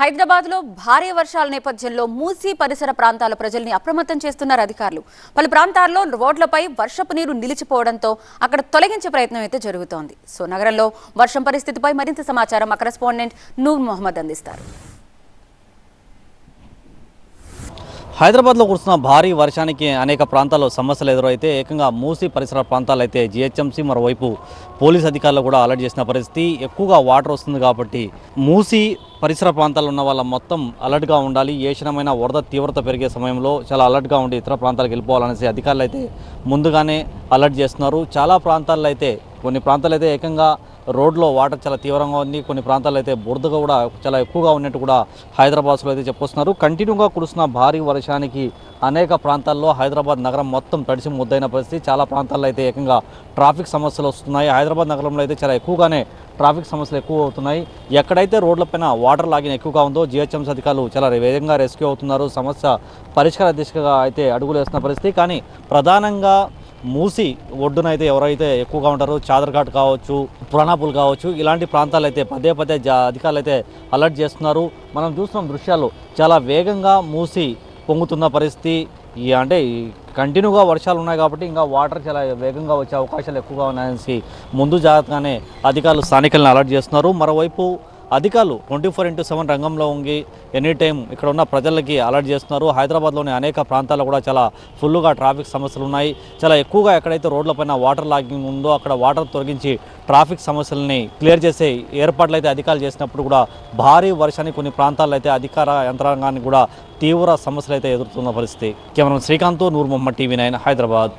హైదరాబాద్లో భారీ వర్షాల నేపథ్యంలో మూసీ పరిసర ప్రాంతాల ప్రజల్ని అప్రమత్తం చేస్తున్నారు అధికారులు. పలు ప్రాంతాల్లో రోడ్లపై వర్షపు నీరు నిలిచిపోవడంతో అక్కడ తొలగించే ప్రయత్నం అయితే జరుగుతోంది. సో నగరంలో వర్షం పరిస్థితిపై మరింత సమాచారం మా కరెస్పాండెంట్ నూర్ మొహమ్మద్ అందిస్తారు. హైదరాబాద్లో కురుస్తున్న భారీ వర్షానికి అనేక ప్రాంతాల్లో సమస్యలు ఎదురైతే ఏకంగా మూసి పరిసర ప్రాంతాలు అయితే జిహెచ్ఎంసీ మరోవైపు పోలీస్ అధికారులు కూడా అలర్ట్ చేసిన పరిస్థితి. ఎక్కువగా వాటర్ వస్తుంది కాబట్టి మూసి పరిసర ప్రాంతాల్లో ఉన్న వాళ్ళ మొత్తం అలర్ట్గా ఉండాలి. ఏ క్షణమైన వరద తీవ్రత పెరిగే సమయంలో చాలా అలర్ట్గా ఉండి ఇతర ప్రాంతాలకు వెళ్ళిపోవాలనేసి అధికారులు అయితే ముందుగానే అలర్ట్ చేస్తున్నారు. చాలా ప్రాంతాల్లో అయితే కొన్ని ప్రాంతాలు అయితే ఏకంగా రోడ్లో వాటర్ చాలా తీవ్రంగా ఉంది. కొన్ని ప్రాంతాల్లో అయితే బురదగా కూడా చాలా ఎక్కువగా ఉన్నట్టు కూడా హైదరాబాద్లో అయితే చెప్పొస్తున్నారు. కంటిన్యూగా కురుస్తున్న భారీ వర్షానికి అనేక ప్రాంతాల్లో హైదరాబాద్ నగరం మొత్తం తడిసి ముద్దైన పరిస్థితి. చాలా ప్రాంతాల్లో అయితే ఏకంగా ట్రాఫిక్ సమస్యలు వస్తున్నాయి. హైదరాబాద్ నగరంలో అయితే చాలా ఎక్కువగానే ట్రాఫిక్ సమస్యలు ఎక్కువ అవుతున్నాయి. ఎక్కడైతే రోడ్లపైన వాటర్ లాగిన ఎక్కువగా ఉందో జిహెచ్ఎంసీ అధికారులు చాలా వేగంగా రెస్క్యూ అవుతున్నారు. సమస్య పరిష్కార దిశగా అయితే అడుగులు వేస్తున్న పరిస్థితి. కానీ ప్రధానంగా మూసి ఒడ్డున అయితే ఎవరైతే ఎక్కువగా ఉంటారో చాదర్ఘాట్ కావచ్చు పురాణాపూల్ కావచ్చు ఇలాంటి ప్రాంతాలు అయితే పదే పదే జా అధికారులు అయితే అలర్ట్ చేస్తున్నారు. మనం చూస్తున్నాం దృశ్యాలు చాలా వేగంగా మూసి పొంగుతున్న పరిస్థితి. ఈ అంటే ఈ కంటిన్యూగా వర్షాలు ఉన్నాయి కాబట్టి ఇంకా వాటర్ చాలా వేగంగా వచ్చే అవకాశాలు ఎక్కువగా ఉన్నాయనేసి ముందు జాగ్రత్తగానే అధికారులు స్థానికులను అలర్ట్ చేస్తున్నారు. మరోవైపు అధికారులు ట్వంటీ ఫోర్ ఇంటూ సెవెన్ రంగంలో ఉంగి ఎనీ టైం ఇక్కడ ఉన్న ప్రజలకి అలర్ట్ చేస్తున్నారు. హైదరాబాద్లోని అనేక ప్రాంతాల్లో కూడా చాలా ఫుల్గా ట్రాఫిక్ సమస్యలు ఉన్నాయి చాలా ఎక్కువగా ఎక్కడైతే రోడ్లపైన వాటర్ లాగింగ్ ఉందో అక్కడ వాటర్ తొలగించి ట్రాఫిక్ సమస్యలని క్లియర్ చేసే ఏర్పాట్లు అయితే అధికారులు చేసినప్పుడు కూడా భారీ వర్షానికి కొన్ని ప్రాంతాల్లో అయితే అధికార యంత్రాంగానికి కూడా తీవ్ర సమస్యలు అయితే ఎదుర్కొన్న పరిస్థితి. కేవలం శ్రీకాంత్ నూర్ మొహమ్మద్ టీవీ నైన్ హైదరాబాద్.